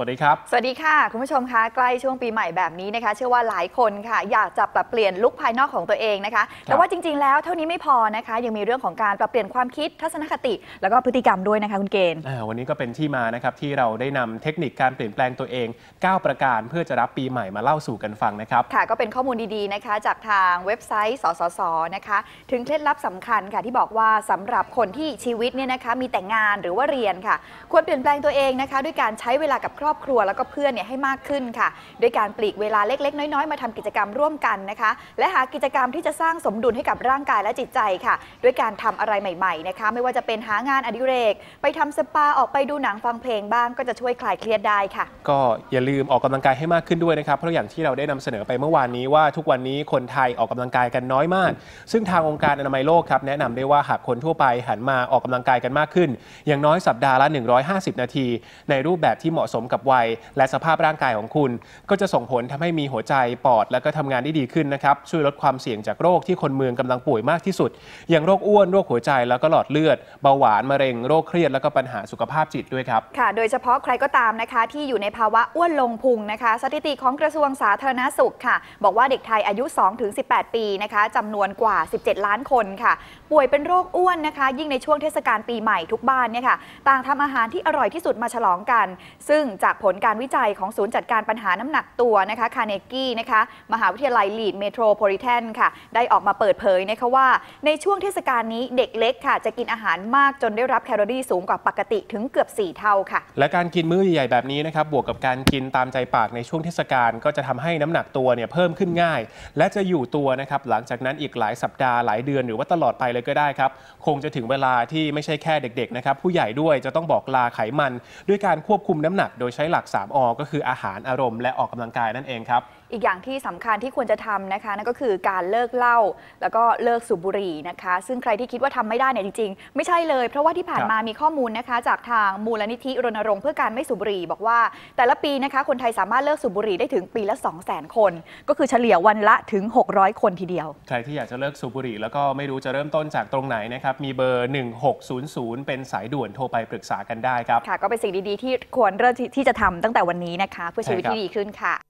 วัสดีครับ สวัสดีค่ะ คุณผู้ชมคะใกล้ช่วงปีใหม่แบบนี้นะคะ เชื่อว่าหลายคนค่ะ อยากจะปรับเปลี่ยนลุคภายนอกของตัวเองนะคะ แต่ว่าจริงๆแล้วเท่านี้ไม่พอนะคะ ยังมีเรื่องของการปรับเปลี่ยนความคิดทัศนคติ แล้วก็พฤติกรรมด้วยนะคะคุณเกณฑ์อ่าวันนี้ก็เป็นที่มานะครับที่เราได้นำเทคนิคการเปลี่ยนแปลงตัวเอง 9 ประการเพื่อจะรับปีใหม่มาเล่าสู่กันฟังนะครับค่ะ ก็เป็นข้อมูลดีๆนะคะ จากทางเว็บไซต์สสสนะคะถึงเคล็ดลับสำคัญค่ะที่บอกว่าสำหรับคนที่ชีวิตเนี่ยนะคะมีแต่งานหรือว่าเรียนค่ะ ควรเปลี่ยนแปลงตัวเองนะคะ ด้วยการใช้เวลากับครอบครัวแล้วก็เพื่อนเนี่ยให้มากขึ้นค่ะ ด้วยการปลีกเวลาเล็ก ๆ น้อยๆ มาทำกิจกรรมร่วมกันนะคะ และหากิจกรรมที่จะสร้างสมดุลให้กับร่างกายและจิตใจค่ะ ด้วยการทำอะไรใหม่ๆนะคะ ไม่ว่าจะเป็นหางานอดิเรก ไปทำสปาออกไปดูหนังฟังเพลงบ้าง ก็จะช่วยคลายเครียดได้ค่ะ ก็อย่าลืมออกกำลังกายให้มากขึ้นด้วยนะครับเพราะอย่างที่เราได้นำเสนอไปเมื่อวานนี้ว่าทุกวันนี้คนไทยออกกำลังกายกันน้อยมาก ซึ่งทางองค์การอนามัยโลกครับแนะนำได้ว่าหากคนทั่วไปหันมาออกกำลังกายกันมากขึ้น อย่างน้อยสัปดาห์ละ 150 นาที ในรูปแบบที่เหมาะสมกับวัย และสภาพร่างกายของคุณ ก็จะส่งผลทำให้มีหัวใจปอด และก็ทำงานได้ดีขึ้นนะครับช่วยลดความเสี่ยงจากโรคที่คนเมืองกำลังป่วยมากที่สุด อย่างโรคอ้วนโรคหัวใจแล้วก็หลอดเลือดเบาหวานมะเร็งโรคเครียดแล้วก็ปัญหาสุขภาพจิตด้วยครับค่ะ โดยเฉพาะใครก็ตามนะคะ ที่อยู่ในภาวะอ้วนลงพุงนะคะ สถิติของกระทรวงสาธารณสุขค่ะ บอกว่าเด็กไทยอายุ 2-18 ปีนะคะจำนวนกว่า 17 ล้านคนค่ะ ป่วยเป็นโรคอ้วนนะคะ ยิ่งในช่วงเทศกาลปีใหม่ทุกบ้านเนี่ยค่ะ ต่างทำอาหารที่อร่อยที่สุดมาฉลองกัน ซึ่งจากผลการวิจัยของศูนย์จัดการปัญหาน้ำหนักตัวนะคะคาเนกี้นะคะมหาวิทยาลัยลีดเมโทรโพลิแทนค่ะ ได้ออกมาเปิดเผยนะคะว่า ในช่วงเทศกาลนี้เด็กเล็กค่ะ จะกินอาหารมากจนได้รับแคลอรี่สูงกว่าปกติถึงเกือบ 4 เท่าค่ะ และการกินมื้อใหญ่ๆแบบนี้นะครับบวกกับการกินตามใจปากในช่วงเทศกาลก็จะทำให้น้ำหนักตัวเนี่ยเพิ่มขึ้นง่าย และจะอยู่ตัวนะครับหลังจากนั้นอีกหลายสัปดาห์หลายเดือนหรือว่าตลอดไปเลยก็ได้ครับคงจะถึงเวลาที่ไม่ใช่แค่เด็กๆนะครับผู้ใหญ่ด้วยจะต้องบอกลาไขมันด้วยการควบคุมน้ำหนักโดยใช้หลัก 3อก็คืออาหารอารมณ์และออกกำลังกายนั่นเองครับ อีกอย่างที่สำคัญที่ควรจะทำนะคะนั่นก็คือการเลิกเหล้าแล้วก็เลิกสูบบุหรี่นะคะ ซึ่งใครที่คิดว่าทำไม่ได้เนี่ยจริงๆ ไม่ใช่เลย เพราะว่าที่ผ่านมามีข้อมูลนะคะ จากทางมูลนิธิรณรงค์เพื่อการไม่สูบบุหรี่ บอกว่า แต่ละปีนะคะ คนไทยสามารถเลิกสูบบุหรี่ได้ถึงปีละ 2 0 0 0 0 0 คน ก็คือเฉลี่ยวันละถึง 600 คนทีเดียว ใครที่อยากจะเลิกสูบบุหรี่แล้วก็ไม่รู้จะเริ่มต้นจากตรงไหนนะครับมีเบอร์ 1600 เป็นสายด่วนโทรไปปรึกษากันได้ครับค่ะก็เป็นสิ่งดีๆที่ควรเริ่มที่จะทำตั้งแต่วันนี้นะคะ เพื่อชีวิตใช่ครับที่ดีขึ้นค่ะ